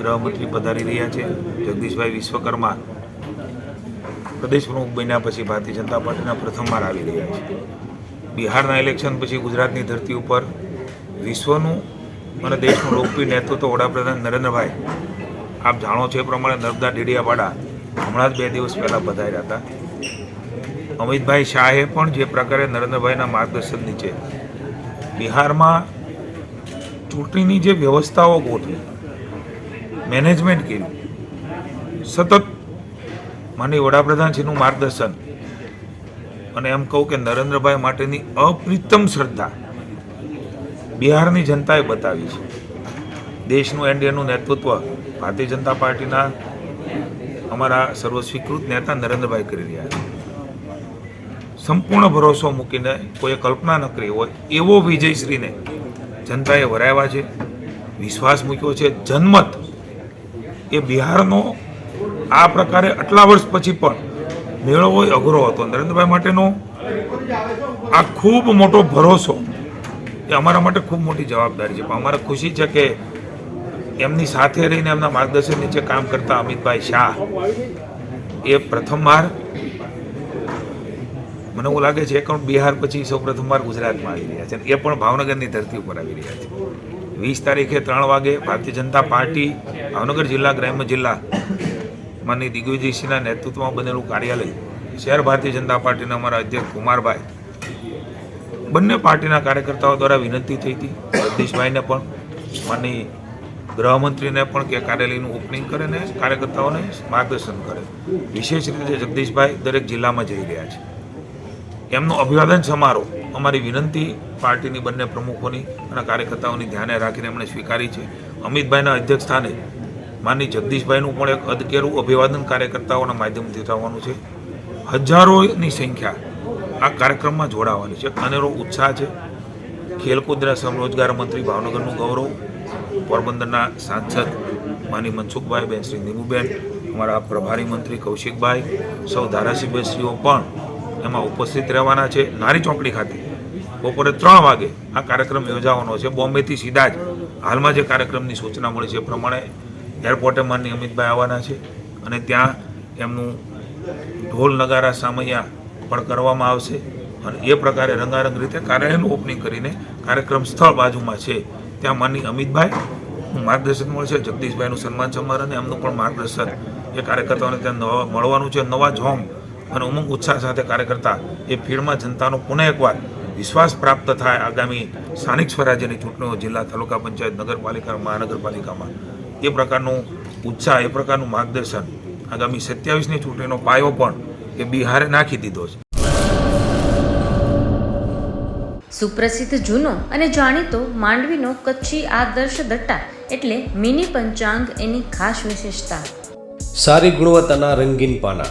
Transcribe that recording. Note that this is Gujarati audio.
ગૃહમંત્રી પધારી રહ્યા છે. જગદીશભાઈ વિશ્વકર્મા પ્રદેશ પ્રમુખ બન્યા પછી ભારતીય જનતા પાર્ટીના પ્રથમવાર આવી રહ્યા છે. બિહારના ઇલેક્શન પછી ગુજરાતની ધરતી ઉપર વિશ્વનું અને દેશનું લોકપ્રિય નેતૃત્વ વડાપ્રધાન નરેન્દ્રભાઈ. આપ જાણો છો એ પ્રમાણે નર્મદા ડેડિયાવાડા હમણાં જ બે દિવસ પહેલાં પધાર્યા હતા. અમિતભાઈ શાહે પણ જે પ્રકારે નરેન્દ્રભાઈના માર્ગદર્શન નીચે બિહારમાં ચૂંટણીની જે વ્યવસ્થાઓ ગોઠવી મેનેજમેન્ટ કર્યું સતત માનની વડાપ્રધાનશ્રીનું માર્ગદર્શન અને એમ કહું કે નરેન્દ્રભાઈ માટેની અપ્રિતમ શ્રદ્ધા બિહારની જનતાએ બતાવી છે. દેશનું એનડીએનું નેતૃત્વ ભારતીય જનતા પાર્ટીના અમારા સર્વસ્વીકૃત નેતા નરેન્દ્રભાઈ કરી રહ્યા છે. સંપૂર્ણ ભરોસો મૂકીને કોઈએ કલ્પના ન કરી હોય એવો વિજયશ્રીને જનતાએ વરાવ્યા છે. વિશ્વાસ મૂક્યો છે. જનમત એ બિહારનો આ પ્રકારે આટલા વર્ષ પછી પણ મેળવવો અઘરો હતો. નરેન્દ્રભાઈ માટેનો આ ખૂબ મોટો ભરોસો એ અમારા માટે ખૂબ મોટી જવાબદારી છે. પણ અમારે ખુશી છે કે એમની સાથે રહીને એમના માર્ગદર્શન નીચે કામ કરતા અમિતભાઈ શાહ એ પ્રથમવાર મને એવું લાગે છે કે બિહાર પછી સૌ પ્રથમવાર ગુજરાતમાં આવી રહ્યા છે એ પણ ભાવનગરની ધરતી ઉપર આવી રહ્યા છે. વીસ તારીખે ત્રણ વાગે ભારતીય જનતા પાર્ટી, ભાવનગર જિલ્લા, ગ્રામ્ય જિલ્લા માનની દિગ્વિજયસિંહના નેતૃત્વમાં બનેલું કાર્યાલય, શહેર ભારતીય જનતા પાર્ટીના અમારા અધ્યક્ષ કુમારભાઈ. બંને પાર્ટીના કાર્યકર્તાઓ દ્વારા વિનંતી થઈ હતી. જગદીશભાઈને પણ, માનની ગૃહમંત્રીને પણ કે કાર્યાલયનું ઓપનિંગ કરે ને કાર્યકર્તાઓને માર્ગદર્શન કરે. વિશેષ રીતે જગદીશભાઈ દરેક જિલ્લામાં જઈ રહ્યા છે. એમનો અભિવાદન સમારોહ અમારી. વિનંતી પાર્ટીની બંને પ્રમુખોની અને કાર્યકર્તાઓની ધ્યાને રાખીને એમણે સ્વીકારી છે. અમિતભાઈના અધ્યક્ષ સ્થાને માની જગદીશભાઈનું પણ એક અદકેરું અભિવાદન કાર્યકર્તાઓના માધ્યમથી થવાનું છે. હજારોની સંખ્યા આ કાર્યક્રમમાં જોડાવાની છે. અનેરો ઉત્સાહ છે. ખેલકૂદના શ્રમ રોજગાર મંત્રી ભાવનગરનું ગૌરવ. પોરબંદરના સાંસદ માની મનસુખભાઈ, બેન શ્રી નીમુબેન, અમારા પ્રભારી મંત્રી કૌશિકભાઈ, સૌ ધારાસભ્યશ્રીઓ પણ એમાં ઉપસ્થિત રહેવાના છે નારી ચોકડી ખાતે. બપોરે ત્રણ વાગે આ કાર્યક્રમ યોજાવાનો છે. બોમ્બેથી સીધા જ હાલમાં જે કાર્યક્રમની સૂચના મળી છે એ પ્રમાણે એરપોર્ટે માનની અમિતભાઈ આવવાના છે અને ત્યાં એમનું ઢોલ નગારા સામૈયા પણ કરવામાં આવશે અને એ પ્રકારે રંગારંગ રીતે કાર્યાલયનું ઓપનિંગ કરીને કાર્યક્રમ સ્થળ બાજુમાં છે. ત્યાં માનની અમિતભાઈ માર્ગદર્શન મળશે જગદીશભાઈનું સન્માન સમારંભ એમનું પણ માર્ગદર્શન એ કાર્યકર્તાઓને ત્યાં નવા મળવાનું છે. નવા જોમ અને ઉમંગ ઉત્સાહ સાથે કાર્ય કરતા એ ફીલ્ડમાં જનતાનો પુનઃ એકવાર વિશ્વાસ પ્રાપ્ત થાય આગામી સ્થાનિક સ્વરાજ્યની ચૂંટણીઓ જિલ્લા તાલુકા પંચાયત નગરપાલિકા મહાનગરપાલિકામાં. એ પ્રકારનું ઉત્સાહ એ પ્રકારનું માર્ગદર્શન આગામી સત્યાવીસની ચૂંટણીનો પાયો પણ એ બિહારે નાખી દીધો છે. સુપ્રસિદ્ધ જૂનો અને જાણીતો માંડવીનો કચ્છી આદર્શ દટ્ટા એટલે મિની પંચાંગ એની ખાસ વિશેષતા. સારી ગુણવત્તાના રંગીન પાના.